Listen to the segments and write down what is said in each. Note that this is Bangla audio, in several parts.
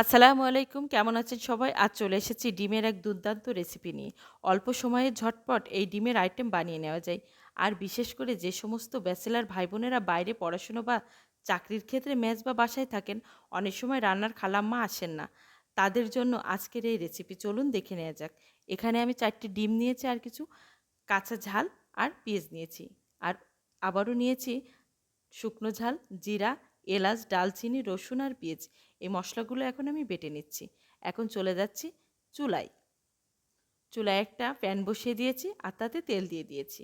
আসসালামু আলাইকুম, কেমন আছেন সবাই? আজ চলে এসেছি ডিমের এক দুর্দান্ত রেসিপি নিয়ে। অল্প সময়ে ঝটপট এই ডিমের আইটেম বানিয়ে নেওয়া যায়। আর বিশেষ করে যে সমস্ত ব্যাচেলার ভাই বোনেরা বাইরে পড়াশুনো বা চাকরির ক্ষেত্রে ম্যাচ বা বাসায় থাকেন, অনেক সময় রান্নার খালাম্মা আসেন না। তাদের জন্য আজকের এই রেসিপি চলুন দেখে নেওয়া যাক। এখানে আমি চারটি ডিম নিয়েছি আর কিছু কাঁচা ঝাল আর পেঁয়াজ নিয়েছি। আর আবারও নিয়েছি শুকনো ঝাল, জিরা, এলাচ, ডালচিনি, রসুন আর পেঁয়াজ। এই মশলাগুলো এখন আমি বেটে নিচ্ছি। এখন চলে যাচ্ছি চুলায়। চুলায় একটা প্যান বসিয়ে দিয়েছি আর তাতে তেল দিয়ে দিয়েছি।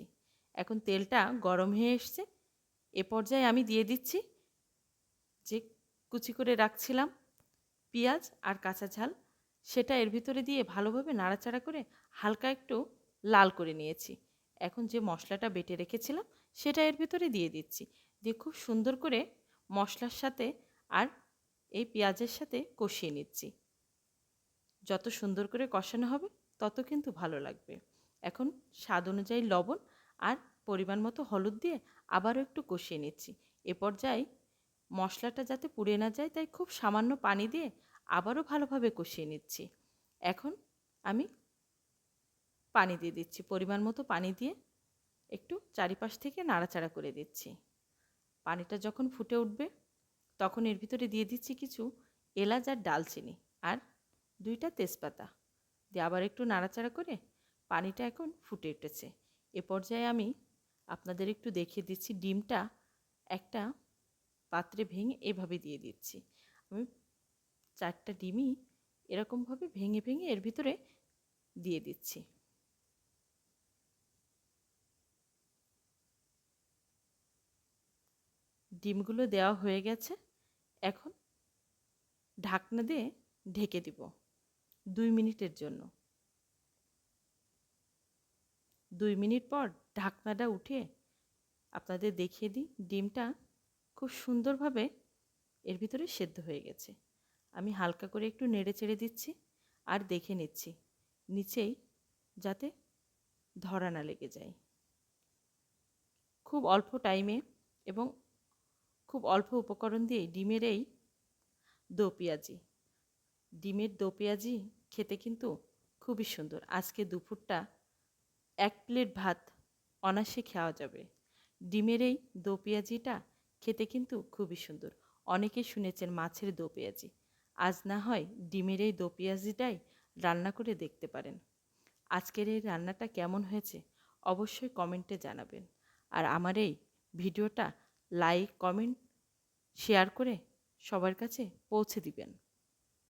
এখন তেলটা গরম হয়ে এসছে। এ পর্যায়ে আমি দিয়ে দিচ্ছি যে কুচি করে রাখছিলাম পেঁয়াজ আর কাঁচা ঝাল। সেটা এর ভিতরে দিয়ে ভালোভাবে নাড়াচাড়া করে হালকা একটু লাল করে নিয়েছি। এখন যে মশলাটা বেটে রেখেছিলাম সেটা এর ভিতরে দিয়ে দিচ্ছি। দিয়ে খুব সুন্দর করে মশলার সাথে আর এই পেঁয়াজের সাথে কষিয়ে নিচ্ছি। যত সুন্দর করে কষানো হবে, তত কিন্তু ভালো লাগবে। এখন স্বাদ অনুযায়ী লবণ আর পরিমাণ মতো হলুদ দিয়ে আবারও একটু কষিয়ে নিচ্ছি। এ পর্যায়ে মশলাটা যাতে পুড়ে না যায়, তাই খুব সামান্য পানি দিয়ে আবারও ভালোভাবে কষিয়ে নিচ্ছি। এখন আমি পানি দিয়ে দিচ্ছি, পরিমাণ মতো পানি দিয়ে একটু চারিপাশ থেকে নাড়াচাড়া করে দিচ্ছি। পানিটা যখন ফুটে উঠবে তখন এর ভিতরে দিয়ে দিচ্ছি কিছু এলাচ আর ডালচিনি আর দুইটা তেজপাতা। দিয়ে আবার একটু নাড়াচাড়া করে পানিটা এখন ফুটে উঠেছে। এ পর্যায়ে আমি আপনাদের একটু দেখিয়ে দিচ্ছি ডিমটা একটা পাত্রে ভেঙে এভাবে দিয়ে দিচ্ছি। আমি চারটা ডিমই এরকমভাবে ভেঙে ভেঙে এর ভিতরে দিয়ে দিচ্ছি। ডিমগুলো দেওয়া হয়ে গেছে। এখন ঢাকনা দিয়ে ঢেকে দিব দুই মিনিটের জন্য। দুই মিনিট পর ঢাকনাটা উঠে আপনাদের দেখিয়ে দিই, ডিমটা খুব সুন্দরভাবে এর ভিতরে সেদ্ধ হয়ে গেছে। আমি হালকা করে একটু নেড়ে চেড়ে দিচ্ছি আর দেখে নিচ্ছি, নিচেই যাতে ধরা না লেগে যায়। খুব অল্প টাইমে এবং খুব অল্প উপকরণ দিয়ে ডিমের এই দো পেঁয়াজি। ডিমের দো পেঁয়াজি খেতে কিন্তু খুবই সুন্দর। আজকে দুপুরটা এক প্লেট ভাত অনাসে খাওয়া যাবে। ডিমের এই দো পেঁয়াজিটা খেতে কিন্তু খুবই সুন্দর। অনেকে শুনেছেন মাছের দো পেঁয়াজি। আজ না হয় ডিমের এই দো পেঁয়াজিটাই রান্না করে দেখতে পারেন। আজকের এই রান্নাটা কেমন হয়েছে অবশ্যই কমেন্টে জানাবেন। আর আমার এই ভিডিওটা লাইক, কমেন্ট শেয়ার করে সবার কাছে পৌঁছে দিবেন।